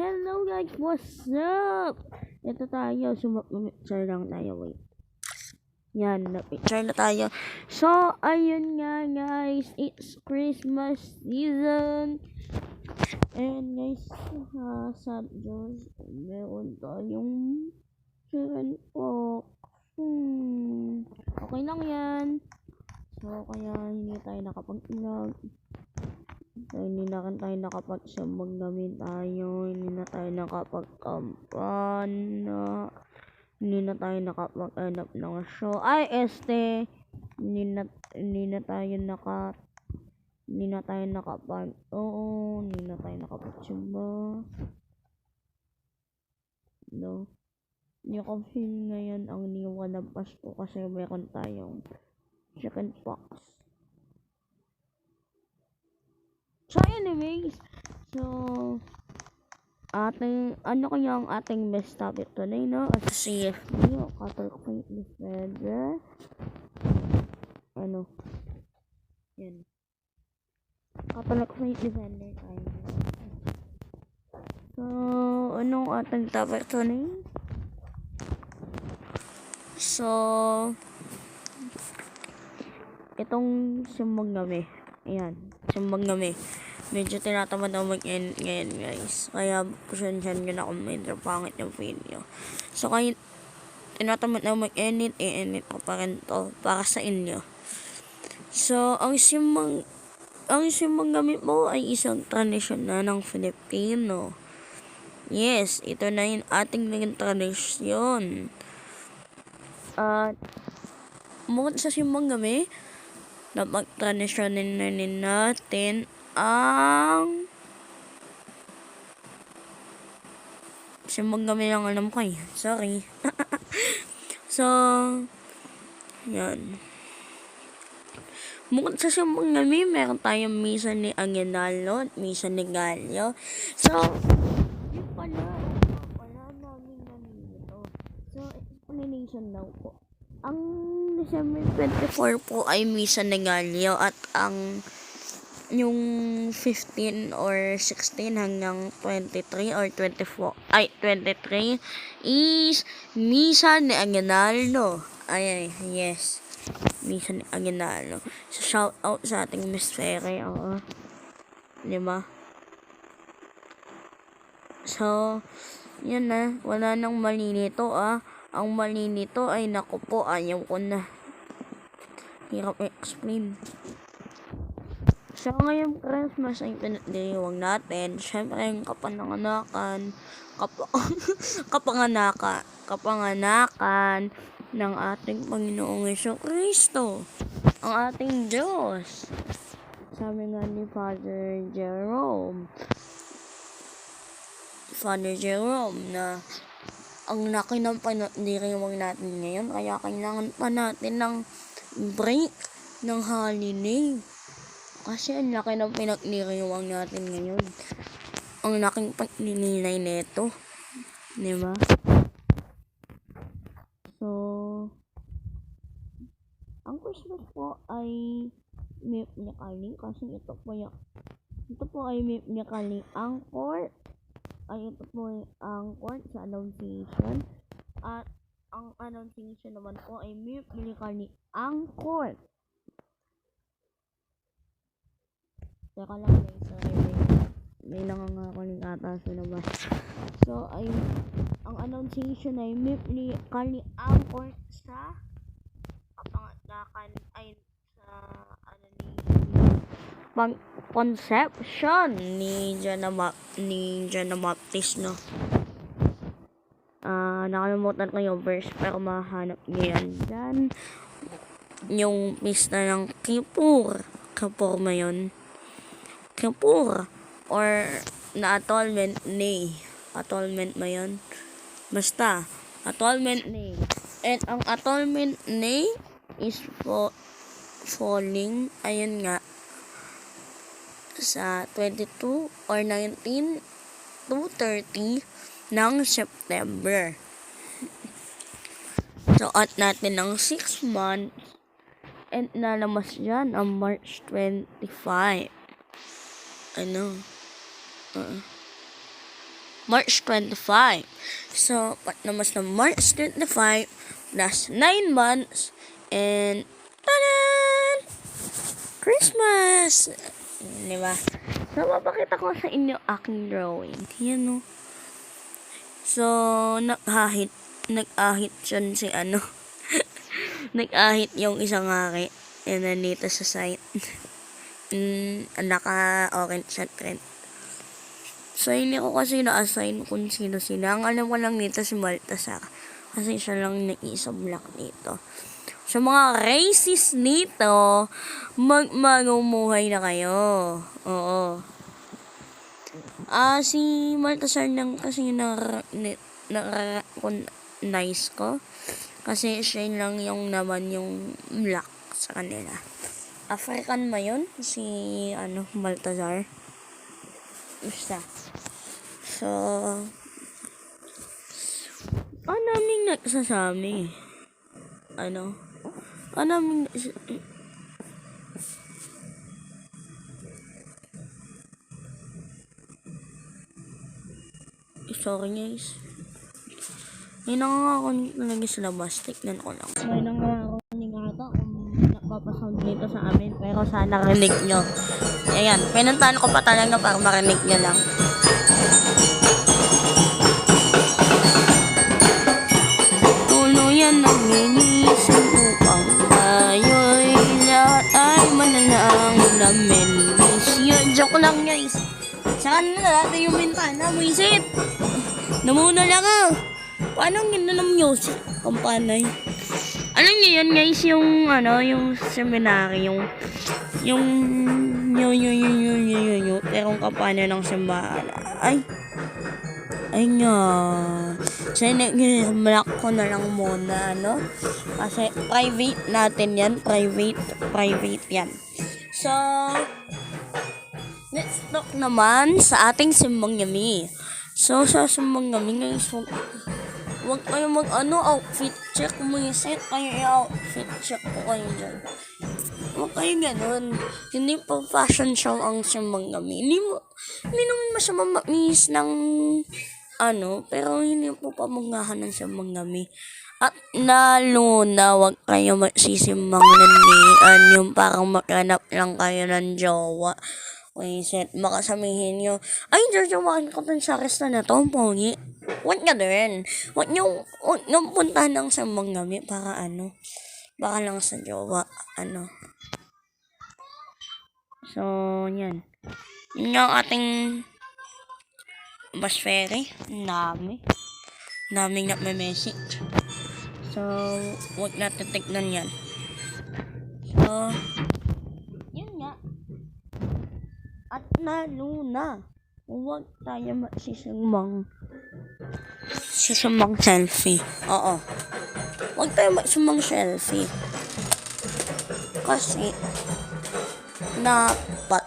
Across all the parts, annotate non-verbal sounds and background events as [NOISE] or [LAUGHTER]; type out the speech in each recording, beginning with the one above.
Hello guys, what's up? Ito tayo, sumapicture lang tayo, wait. Yan, na-picture na tayo. So, ayun nga guys, it's Christmas season. And guys, ha, sa Diyos, meron tayong chicken pox. Hmm, okay lang yan. So, kaya hindi tayo nakapag-vlog. So, hindi na tayo nakapag-sambang gamit tayo. Hindi na tayo nakapag-kampana. Hindi na tayo nakapag-hanap ng show. Ay, este. Hindi na, hindi na tayo naka hindi na tayo nakapag oo, hindi na tayo nakapag-samba. No. Yung kasi ngayon ang niwan ng Pasko kasi meron tayong chicken pox. So, anyways, so, ating, ano kaya ang ating best topic today, no? At CFD, o Catholic Faith Defender. Ano? Yan. Catholic Faith Defender tayo. So, anong ating topic today? So, itong simbang gabi. Ayan, simbang gabi. Medyo tinatamad ako mag-end ngayon guys. Kaya pasensyan nyo na kung medyo pangit yung video. So kaya tinatamad na mag-edit, i-edit ko pa rin to para sa inyo. So, ang simbang ang simbang gamit mo ay isang tradisyon na ng Filipino. Yes, ito na yung ating naging tradisyon. At bukod sa simbang gabi, napag-tradisyonin na natin ang simbang gabi lang alam ko eh. Sorry. [LAUGHS] so, yan. Bukod sa simbang gabi, meron tayong misa ni Aguinaldo at misa ni Galio. So, yun pala. Wala namin nandito. So, explanation daw po. Ang December 24 po ay misa ni Galio at ang yung 15 or 16 hanggang 23 or 24 ay 23 is misa ni Aguinaldo. Ay, ay yes. Misa ni Aguinaldo. So, shout out sa ating Miss Ferry. Oo. Di ba? So, yan na. Wala nang mali nito ah. Ang mali nito ay naku po, ayaw ko na. Hirap explain. So, ngayong Christmas ay pinagdiriwang natin. Siyempre, yung kapananganakan, kap [LAUGHS] kapanganaka, kapanganakan ng ating Panginoong Yeso Kristo. Ang ating Diyos. Sabi nga ni Father Jerome, Father Jerome, na ang laki ng panagdiriwang natin ngayon, kaya kailangan pa natin ng break ng holiday. Kasi ang laki ng pinagdiriwang natin ngayon. Ang laking pagninilay nito. Di ba? So, ang Christmas po ay map niya kaling kasi ito po yung ito po ay map niya kaling angkor ay ito po ay angkor sa annunciation at ang annunciation naman po ay map niya kaling angkor Teka lang guys, sorry may, may nangangakuling ata sa labas. So, ay, ang annunciation ay mip ni Kali Angkor sa kapangatlakan ay ni pang conception ni Jana Ma ni Jana Baptist no. Ah, nakalimutan ko yung verse pero mahanap niyo yan dyan. Yung pista ng Kipur. Kipur mo yun. Kippur or na atonement ni atonement mo yun basta atonement ni and ang atonement ni is for falling ayun nga sa 22 or 19 to 30 ng September so at natin ng 6 months and nalamas dyan ang March 25 ano, uh, March 25. So, patnamas na March 25 plus 9 months and tadan! Christmas! Di ba? So, mapakita ko sa inyo aking drawing. Yan o. So, naghahit, nag-ahit siya si ano. [LAUGHS] nag-ahit yung isang aki. And then dito sa site. [LAUGHS] mm, naka-orange siya trend. So, hindi ko kasi na-assign kung sino sila. Ang alam ko lang dito si Baltasar. Kasi siya lang nag-isang block dito. Sa mga racist dito, magmagumuhay na kayo. Oo. Ah, si Baltasar lang kasi na, na, na, nice ko. Kasi siya lang yung naman yung black sa kanila. African ba yun? Si, ano, Baltazar. Basta. So, nagsasabi? Ano? Ano nagsasabi? Sorry guys. May nangangako lagi sa labas. Tignan ko lang. May nangangako ni Ngata kung nagpapasound dito sa amin. Pero sana rinig nyo. Ayan. Pinuntahan ko pa talaga para marinig nyo lang. Tuluyan ang linisin upang tayo'y lahat ay manalangin namin. Miss you. Joke lang guys. Saan na natin yung bintana? Wisit! Namuna lang ah. Paano ganda ng music? Kampanay. Alam niyo yun guys, yung ano, yung seminary, yung yung yung yung yung yung yung yung yung terong kampanya ng simbahan. Ay, ay nga. So, black ko na lang muna, ano? Kasi private natin yan. Private, private yan. So, let's talk naman sa ating simbang yami. So, sa simbang yami, guys, huwag, huwag kayo mag, ano, outfit check. Umisit kayo i-outfit check po kayo dyan. Huwag kayo ganun. Hindi po fashion show ang simbang yami. Hindi mo, hindi naman masama mamis ng, ano, pero hindi po pamanggahan ng simbang yami. At lalo na huwag kayo magsisimbang nandiyan yung parang makanap lang kayo ng jowa. Waiset, baka sabihin nyo, ay, jojowain ko dun sa resta na to, pogi. Huwag ka din. Huwag nyo, huwag nyo puntahan ng simbang yami para ano, baka lang sa jowa, ano. So, yan. Yun yung ating bus ferry. Ang Dami. Daming nagme-message. So, huwag natin tignan yan. So, yun nga. At lalo na, huwag tayo magsisumang sisumang selfie. Oo. Huwag tayo magsumang selfie. Kasi, dapat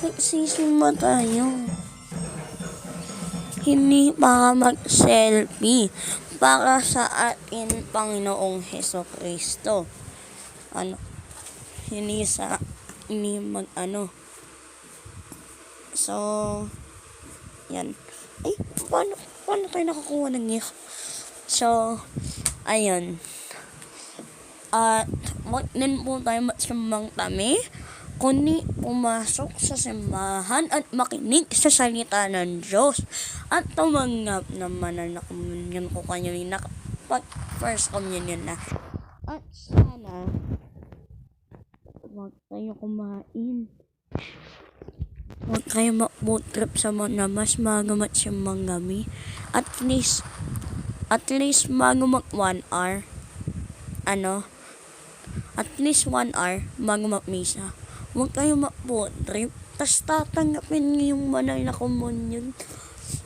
nagsisima tayo. Hindi para mag-selfie para sa atin Panginoong Heso Kristo. Ano? Hindi sa hindi mag ano. So, yan. Ay, paano, paano tayo nakakuha ng gift? So, ayun. At, wag din po tayo magsambang tami, kundi pumasok sa simbahan at makinig sa salita ng Diyos. At tumanggap naman na communion ko kayo yung nakapag first communion na. At sana, huwag tayo kumain. Huwag kayo mag-boat trip sa mga mas magamat sa manggami. At least, at least bago mag 1 hour, ano, at least 1 hour bago mag-misa. Huwag kayo mag-boat trip. Tapos tatanggapin niyo yung banal na communion.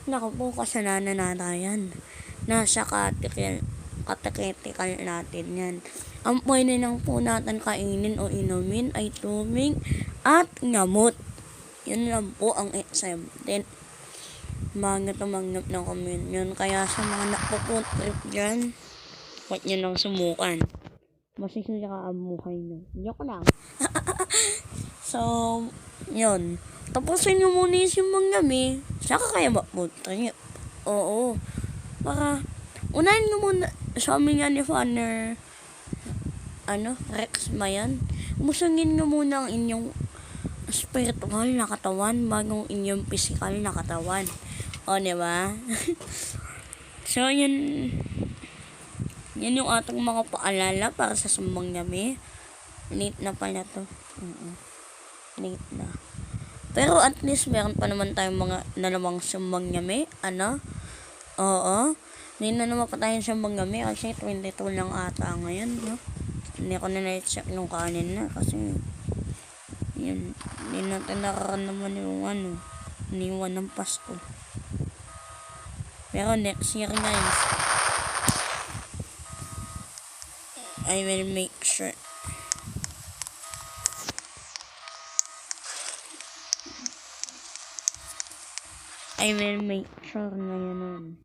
Naku po, kasalanan natin yan. Nasa katikil, katiketical natin yan. Ang pwede lang po natin kainin o inumin ay tubig at ngamot. Yun lang po ang exempted. Mga tumanggap ng communion. Kaya sa mga nakpuputrip dyan, huwag nyo lang sumukan. Masisira ka ang buhay nyo. Joke lang. [LAUGHS] so, Yun. Tapusin nyo muna yung simbang gabi. Saka kayo mapunta trip. Oo. Para, unahin nyo muna, sabi nga ni Fanner, ano, Rex Mayan, musangin nyo muna ang inyong spiritual na katawan bagong inyong physical na katawan. O, di ba? [LAUGHS] so, yun, yan yung ating mga paalala para sa sumbang gabi. Late na pala to. Mm Late na. Pero at least meron pa naman tayong mga nalamang sumbang gabi. Ano? Oo. Hindi na naman pa tayong sumbang gabi. Kasi 22 lang ata ngayon. No? Hindi ko na na-check nung kanin na. Kasi yun. Hindi natin naman yung ano. Niwan ng Pasko. Pero next year guys. I will make sure. I will make sure na yun nun.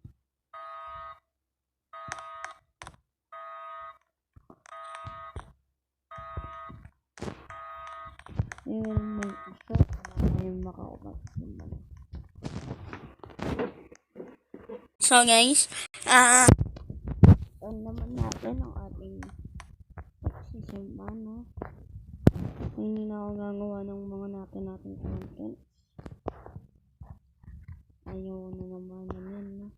I will make sure na kayo makaupat. So guys, ah, uh, naman natin ang ating pagsisimba, no? Hindi na ako gagawa ng mga natin natin content. Ayaw na naman naman, no?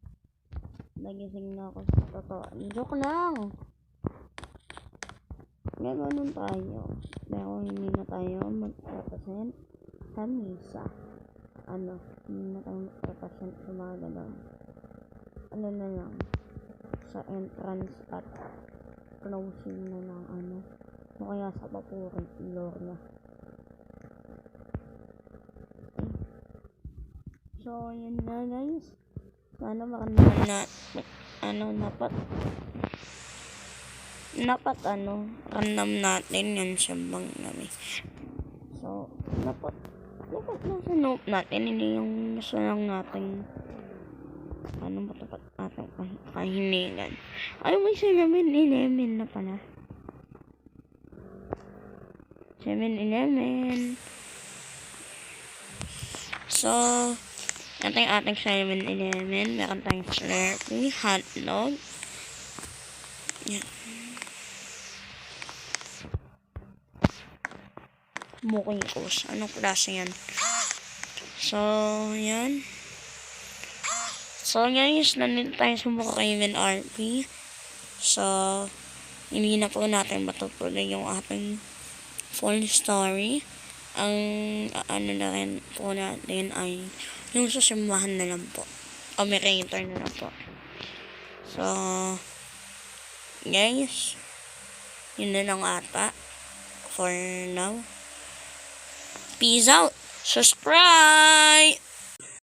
Nagising na ako sa totoo. Joke lang! Gaganon tayo. Pero hindi na tayo mag-represent sa misa. Ano, hindi na tayo mag-represent sa mga ganon. Ano na lang, sa entrance at closing na lang, ano. O kaya sa papuri, Gloria. So, yun na guys. Sana maramdaman na, ano, dapat, dapat, ano, random natin yan sa bang namin. So, dapat, dapat nasa note natin, hindi yung gusto lang natin, ano ba dapat natin kah- kahilingan. Ay, may 7-Eleven na pala. 7-Eleven. So, ito yung ating 7-Eleven. Meron tayong Slurpee, hotdog. Yan. Mukingkos. Anong klase yan? So, yan. So, guys, nandito tayo sa Mukaiman RP. So, hindi na po natin matutuloy yung ating full story. Ang ano na rin po natin ay yung susimbahan na lang po. O meritor na lang po. So, guys, yun na lang ata for now. Peace out! Subscribe!